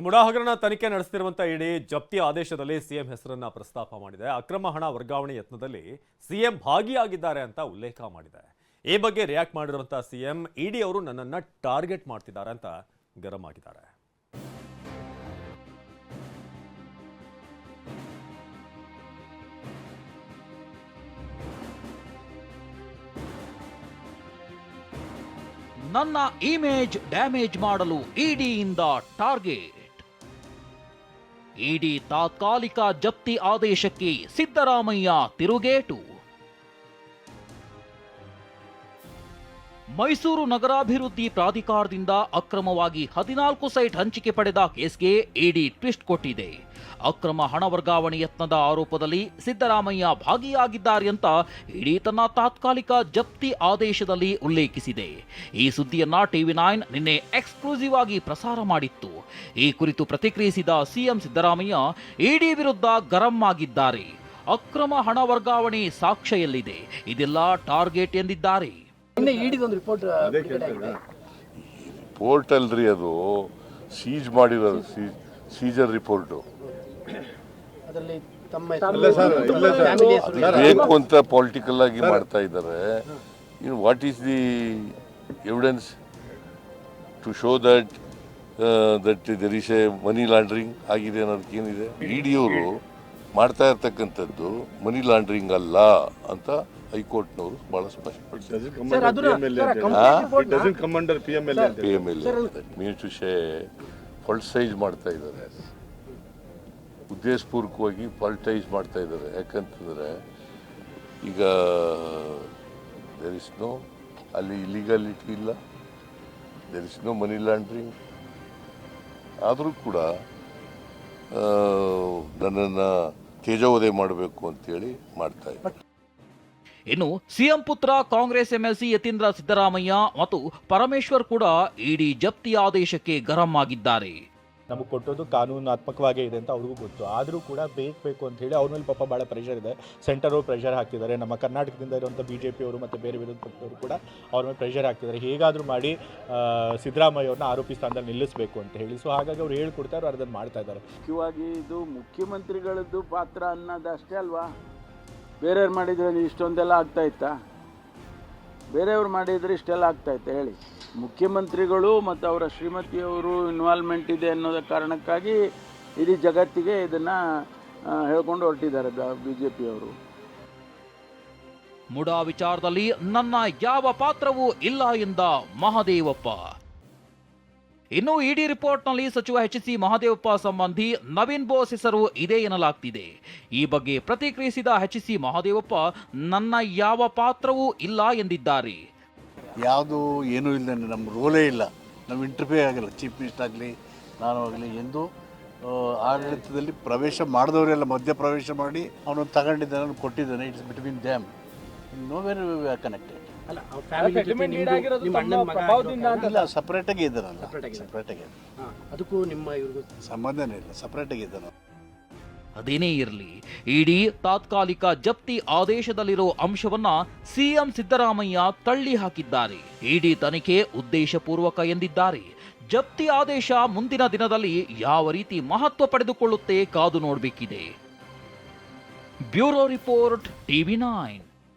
ಮುಡಾ ಹಗರಣ ತನಿಖೆ ನಡೆಸ್ತಿರುವಂತ ಇಡಿ ಜಪ್ತಿ ಆದೇಶದಲ್ಲಿ ಸಿಎಂ ಹೆಸರನ್ನ ಪ್ರಸ್ತಾಪ ಮಾಡಿದೆ. ಅಕ್ರಮ ಹಣ ವರ್ಗಾವಣೆ ಯತ್ನದಲ್ಲಿ ಸಿಎಂ ಭಾಗಿಯಾಗಿದ್ದಾರೆ ಅಂತ ಉಲ್ಲೇಖ ಮಾಡಿದೆ. ಈ ಬಗ್ಗೆ ರಿಯಾಕ್ಟ್ ಮಾಡಿರುವಂತಹ ಸಿಎಂ, ಇಡಿ ಅವರು ನನ್ನನ್ನ ಟಾರ್ಗೆಟ್ ಮಾಡ್ತಿದ್ದಾರೆ ಅಂತ ಗರಂ ಆಗಿದ್ದಾರೆ. ನನ್ನ ಇಮೇಜ್ ಡ್ಯಾಮೇಜ್ ಮಾಡಲು ಇಡಿಯಿಂದ ಟಾರ್ಗೆಟ್. ಇಡಿ ತಾತ್ಕಾಲಿಕ ಜಪ್ತಿ ಆದೇಶಕ್ಕೆ ಸಿದ್ದರಾಮಯ್ಯ ತಿರುಗೇಟು. ಮೈಸೂರು ನಗರಾಭಿವೃದ್ಧಿ ಪ್ರಾಧಿಕಾರದಿಂದ ಅಕ್ರಮವಾಗಿ ಹದಿನಾಲ್ಕು ಸೈಟ್ ಹಂಚಿಕೆ ಪಡೆದ ಕೇಸ್ಗೆ ಇಡಿ ಟ್ವಿಸ್ಟ್ ಕೊಟ್ಟಿದೆ. ಅಕ್ರಮ ಹಣ ವರ್ಗಾವಣೆ ಯತ್ನದ ಆರೋಪದಲ್ಲಿ ಸಿದ್ದರಾಮಯ್ಯ ಭಾಗಿಯಾಗಿದ್ದಾರೆ ಅಂತ ಇಡಿ ತನ್ನ ತಾತ್ಕಾಲಿಕ ಜಪ್ತಿ ಆದೇಶದಲ್ಲಿ ಉಲ್ಲೇಖಿಸಿದೆ. ಈ ಸುದ್ದಿಯನ್ನ ಟಿವಿ ನೈನ್ ನಿನ್ನೆ ಎಕ್ಸ್ಕ್ಲೂಸಿವ್ ಆಗಿ ಪ್ರಸಾರ ಮಾಡಿತ್ತು. ಈ ಕುರಿತು ಪ್ರತಿಕ್ರಿಯಿಸಿದ ಸಿಎಂ ಸಿದ್ದರಾಮಯ್ಯ, ಇಡಿ ವಿರುದ್ಧ ಗರಂ ಆಗಿದ್ದಾರೆ. ಅಕ್ರಮ ಹಣ ವರ್ಗಾವಣೆ ಸಾಕ್ಷ್ಯ ಎಲ್ಲಿದೆ ಇದೆಲ್ಲ ಟಾರ್ಗೆಟ್ ಎಂದಿದ್ದಾರೆ. ನಿನ್ನೆ ಈಡಿದೊಂದು ರಿಪೋರ್ಟ್ ಬಿಡುಗಡೆ ಆಗಿದೆ. ರಿಪೋರ್ಟ್ ಅಲ್ರಿ ಅದು. ಸೀಜ್ ಮಾಡಿರೋದು ಸೀಜರ್ ರಿಪೋರ್ಟು ಅದರಲ್ಲಿ ತಮ್ಮ ಫ್ಯಾಮಿಲಿ ಹೆಸರು ಅದು ಬೇಕು ಅಂತ ಪೊಲಿಟಿಕಲ್ ಆಗಿ ಮಾಡ್ತಾ ಇದ್ದಾರೆ. In what is the evidence to show that that there is a money laundering ಆಗಿದೆ ಅನ್ನೋದಕ್ಕೆ ಏನಿದೆ? ಇಡಿಯವರು ಮಾಡ್ತಾ ಇರ್ತಕ್ಕಂಥದ್ದು ಮನಿ ಲಾಂಡ್ರಿಂಗ್ ಅಲ್ಲ ಅಂತ ಹೈಕೋರ್ಟ್ನವರು ಬಹಳ ಸ್ಪಷ್ಟಪಡಿಸಿದ್ದಾರೆ. ಪಿ ಎಂ ಎಲ್ ಮಾಡ್ತಾ ಇದ್ದಾರೆ. ಉದ್ದೇಶಪೂರ್ವಕವಾಗಿ ಪಾಲಿಟೈಸ್ ಮಾಡ್ತಾ ಇದ್ದಾರೆ. ಯಾಕಂತಂದರೆ ಈಗ ದೇರ್ ಇಸ್ ನೋ ಅಲ್ಲಿ ಇಲಿಗಾಲಿಟಿ ಇಲ್ಲ. There is no money laundering ಆದರೂ ಕೂಡ ಆ, ನನ್ನನ್ನು ತೇಜೋವಧೆ ಮಾಡಬೇಕು ಅಂತೇಳಿ ಮಾಡ್ತಾ ಇದ್ದಾರೆ. ಇನ್ನು ಸಿಎಂ ಪುತ್ರ ಕಾಂಗ್ರೆಸ್ ಎಂಎಲ್ಸಿ ಯತೀಂದ್ರ ಸಿದ್ದರಾಮಯ್ಯ ಮತ್ತು ಪರಮೇಶ್ವರ್ ಕೂಡ ಇಡಿ ಜಪ್ತಿ ಆದೇಶಕ್ಕೆ ಗರಂ ಆಗಿದ್ದಾರೆ. ನಮಗೆ ಕೊಟ್ಟೋದು ಕಾನೂನಾತ್ಮಕವಾಗೇ ಇದೆ ಅಂತ ಅವ್ರಿಗೂ ಗೊತ್ತು. ಆದರೂ ಕೂಡ ಬೇಕು ಬೇಕು ಅಂತ ಹೇಳಿ ಅವ್ರ ಮೇಲೆ ಪಾಪ ಭಾಳ ಪ್ರೆಷರ್ ಇದೆ. ಸೆಂಟರ್ ಅವರು ಪ್ರೆಷರ್ ಹಾಕ್ತಿದ್ದಾರೆ ನಮ್ಮ ಕರ್ನಾಟಕದಿಂದ ಇರುವಂಥ ಬಿ ಜೆ ಪಿಯವರು ಮತ್ತು ಬೇರೆ ವಿರೋಧ ಪಕ್ಷದವರು ಕೂಡ ಅವ್ರ ಮೇಲೆ ಪ್ರೆಷರ್ ಹಾಕ್ತಿದ್ದಾರೆ. ಹೇಗಾದರೂ ಮಾಡಿ ಸಿದ್ದರಾಮಯ್ಯ ಅವ್ರನ್ನ ಆರೋಪಿ ಸ್ಥಾನದಲ್ಲಿ ನಿಲ್ಲಿಸಬೇಕು ಅಂತ ಹೇಳಿ. ಸೊ ಹಾಗಾಗಿ ಅವ್ರು ಹೇಳ್ಕೊಡ್ತಾರೆ ಅವ್ರು ಅದನ್ನು ಮಾಡ್ತಾ ಇದ್ದಾರೆ. ಮುಖ್ಯವಾಗಿ ಇದು ಮುಖ್ಯಮಂತ್ರಿಗಳದ್ದು ಪಾತ್ರ ಅನ್ನೋದಷ್ಟೇ ಅಲ್ವಾ? ಬೇರೆಯವ್ರು ಮಾಡಿದ್ರೆ ಇಷ್ಟೊಂದೆಲ್ಲ ಆಗ್ತಾ ಇತ್ತಾ? ಬೇರೆಯವ್ರು ಮಾಡಿದರೆ ಇಷ್ಟೆಲ್ಲ ಆಗ್ತಾ ಇತ್ತಾ? ಹೇಳಿ. ಮುಖ್ಯಮಂತ್ರಿಗಳು ಮತ್ತು ಅವರ ಶ್ರೀಮತಿಯವರು ಇನ್ವಾಲ್ವ್ಮೆಂಟ್ ಇದೆ ಅನ್ನೋದ ಕಾರಣಕ್ಕಾಗಿ ಇಡೀ ಜಗತ್ತಿಗೆ ಇದನ್ನು ಹೇಳ್ಕೊಂಡು ಹೊರಟಿದ್ದಾರೆ ಬಿ ಜೆ ಪಿಯವರು ಮುಡಾ ವಿಚಾರದಲ್ಲಿ ನನ್ನ ಯಾವ ಪಾತ್ರವೂ ಇಲ್ಲ ಎಂದ ಮಹದೇವಪ್ಪ. ಇನ್ನು ಇಡಿ ರಿಪೋರ್ಟ್ನಲ್ಲಿ ಸಚಿವ ಎಚ್ ಸಿ ಮಹಾದೇವಪ್ಪ ಸಂಬಂಧಿ ನವೀನ್ ಬೋಸ್ ಹೆಸರು ಇದೆ ಎನ್ನಲಾಗ್ತಿದೆ. ಈ ಬಗ್ಗೆ ಪ್ರತಿಕ್ರಿಯಿಸಿದ ಎಚ್ ಸಿ ಮಹಾದೇವಪ್ಪ, ನನ್ನ ಯಾವ ಪಾತ್ರವೂ ಇಲ್ಲ ಎಂದಿದ್ದಾರೆ. ಯಾವುದು ಏನೂ ಇಲ್ಲ ನಮ್ಮ ರೋಲೇ ಇಲ್ಲ. ನಮ್ಮ ಇಂಟರ್ವ್ಯೂ ಆಗಲ್ಲ, ಚೀಫ್ ಮಿನಿಸ್ಟರ್ ಆಗಲಿ, ನಾನು ಆಗಲಿ, ಎಂದು ಆಡಳಿತದಲ್ಲಿ ಪ್ರವೇಶ ಮಾಡಿದವರೆಲ್ಲ ಮಧ್ಯ ಪ್ರವೇಶ ಮಾಡಿ ಅವನು ತಗೊಂಡಿದ್ದಾನೆ ಕೊಟ್ಟಿದ್ದಾನೆ, it's between them. No very connected. ಇಲ್ಲ ಸಪ್ರೇಟಾಗಿ. ಸಪ್ರೇಟಾಗಿ ಅದಕ್ಕೂ ನಿಮ್ಮ ಇವ್ರಿಗೂ ಸಂಬಂಧನೇ ಇಲ್ಲ ಸಪ್ರೇಟಾಗಿ ಅದೇನೇ ಇರಲಿ ಇಡಿ ತಾತ್ಕಾಲಿಕ ಜಪ್ತಿ ಆದೇಶದಲ್ಲಿರೋ ಅಂಶವನ್ನ ಸಿಎಂ ಸಿದ್ದರಾಮಯ್ಯ ತಳ್ಳಿ ಹಾಕಿದ್ದಾರೆ. ಇಡಿ ತನಿಖೆ ಉದ್ದೇಶಪೂರ್ವಕ ಎಂದಿದ್ದಾರೆ. ಜಪ್ತಿ ಆದೇಶ ಮುಂದಿನ ದಿನದಲ್ಲಿ ಯಾವ ರೀತಿ ಮಹತ್ವ ಪಡೆದುಕೊಳ್ಳುತ್ತೆ ಕಾದು ನೋಡಬೇಕಿದೆ. Bureau report TV nine.